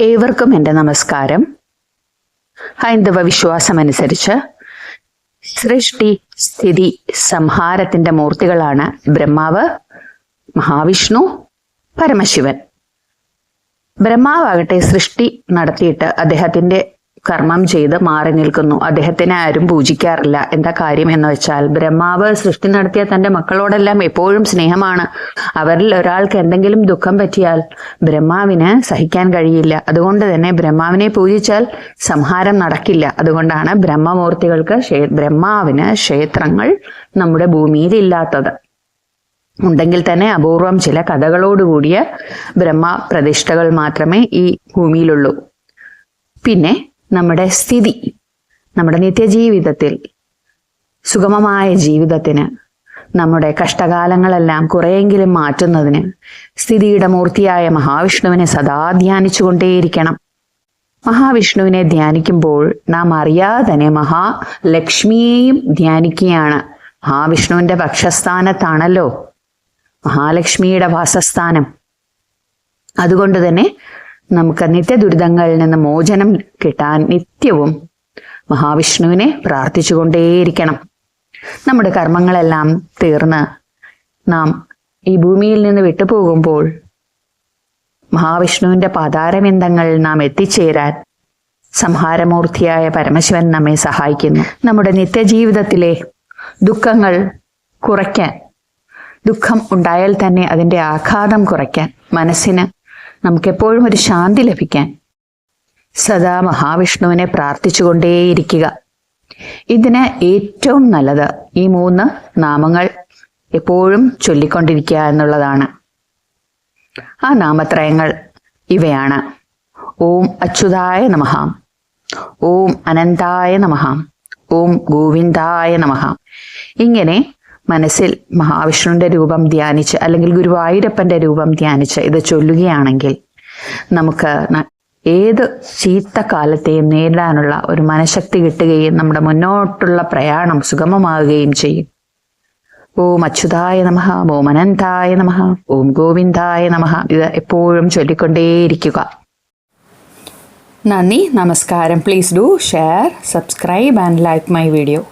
ഏവർക്കും എന്റെ നമസ്കാരം. ഹൈന്ദവ വിശ്വാസമനുസരിച്ച് സൃഷ്ടി സ്ഥിതി സംഹാരത്തിന്റെ മൂർത്തികളാണ് ബ്രഹ്മാവ് മഹാവിഷ്ണു പരമശിവൻ. ബ്രഹ്മാവാകട്ടെ സൃഷ്ടി നടത്തിയിട്ട് അദ്ദേഹത്തിന്റെ കർമ്മം ചെയ്ത് മാറി നിൽക്കുന്നു. അദ്ദേഹത്തിനെ ആരും പൂജിക്കാറില്ല. എന്താ കാര്യം എന്ന് വെച്ചാൽ ബ്രഹ്മാവ് സൃഷ്ടി നടത്തിയ തന്റെ മക്കളോടെല്ലാം എപ്പോഴും സ്നേഹമാണ്. അവരിൽ ഒരാൾക്ക് എന്തെങ്കിലും ദുഃഖം പറ്റിയാൽ ബ്രഹ്മാവിന് സഹിക്കാൻ കഴിയില്ല. അതുകൊണ്ട് തന്നെ ബ്രഹ്മാവിനെ പൂജിച്ചാൽ സംഹാരം നടക്കില്ല. അതുകൊണ്ടാണ് ബ്രഹ്മമൂർത്തികൾക്ക് ബ്രഹ്മാവിന് ക്ഷേത്രങ്ങൾ നമ്മുടെ ഭൂമിയിൽ ഇല്ലാത്തത്. ഉണ്ടെങ്കിൽ തന്നെ അപൂർവം ചില കഥകളോടുകൂടിയ ബ്രഹ്മ പ്രതിഷ്ഠകൾ മാത്രമേ ഈ ഭൂമിയിലുള്ളൂ. പിന്നെ നമ്മുടെ സ്ഥിതി നമ്മുടെ നിത്യജീവിതത്തിൽ സുഗമമായ ജീവിതത്തിന് നമ്മുടെ കഷ്ടകാലങ്ങളെല്ലാം കുറെയെങ്കിലും മാറ്റുന്നതിന് സ്ഥിതിയുടെ മൂർത്തിയായ മഹാവിഷ്ണുവിനെ സദാ ധ്യാനിച്ചുകൊണ്ടേയിരിക്കണം. മഹാവിഷ്ണുവിനെ ധ്യാനിക്കുമ്പോൾ നാം അറിയാതെ തന്നെ മഹാലക്ഷ്മിയെയും ധ്യാനിക്കുകയാണ്. മഹാവിഷ്ണുവിന്റെ പക്ഷസ്ഥാനത്താണല്ലോ മഹാലക്ഷ്മിയുടെ വാസസ്ഥാനം. അതുകൊണ്ട് തന്നെ നമുക്ക് നിത്യദുരിതങ്ങളിൽ നിന്ന് മോചനം കിട്ടാൻ നിത്യവും മഹാവിഷ്ണുവിനെ പ്രാർത്ഥിച്ചുകൊണ്ടേയിരിക്കണം. നമ്മുടെ കർമ്മങ്ങളെല്ലാം തീർന്ന് നാം ഈ ഭൂമിയിൽ നിന്ന് വിട്ടുപോകുമ്പോൾ മഹാവിഷ്ണുവിന്റെ പാതാരവിന്ദങ്ങളിൽ നാം എത്തിച്ചേരാൻ സംഹാരമൂർത്തിയായ പരമശിവൻ നമ്മെ സഹായിക്കുന്നു. നമ്മുടെ നിത്യജീവിതത്തിലെ ദുഃഖങ്ങൾ കുറയ്ക്കാൻ ദുഃഖം ഉണ്ടായാൽ തന്നെ അതിന്റെ ആഘാതം കുറയ്ക്കാൻ മനസ്സിന് നമുക്കെപ്പോഴും ഒരു ശാന്തി ലഭിക്കാൻ. സദാ മഹാവിഷ്ണുവിനെ പ്രാർത്ഥിച്ചുകൊണ്ടേയിരിക്കുക. ഇതിന് ഏറ്റവും നല്ലത് ഈ മൂന്ന് നാമങ്ങൾ എപ്പോഴും ചൊല്ലിക്കൊണ്ടിരിക്കുക എന്നുള്ളതാണ്. ആ നാമത്രയങ്ങൾ ഇവയാണ്. ഓം അച്യുതായ നമഹ ഓം അനന്തായ നമഹ ഓം ഗോവിന്ദായ നമഹ ഇങ്ങനെ മനസ്സിൽ മഹാവിഷ്ണുവിന്റെ രൂപം ധ്യാനിച്ച് അല്ലെങ്കിൽ ഗുരുവായൂരപ്പന്റെ രൂപം ധ്യാനിച്ച് ഇത് ചൊല്ലുകയാണെങ്കിൽ നമുക്ക് ഏത് ചീത്ത കാലത്തെയും നേരിടാനുള്ള ഒരു മനഃശക്തി കിട്ടുകയും നമ്മുടെ മുന്നോട്ടുള്ള പ്രയാണം സുഗമമാകുകയും ചെയ്യും. ഓം അച്യുതായ നമ ഓം അനന്തായ നമ ഓം ഗോവിന്ദായ നമ. ഇത് എപ്പോഴും ചൊല്ലിക്കൊണ്ടേയിരിക്കുക. നന്ദി നമസ്കാരം. Please do share subscribe and like my video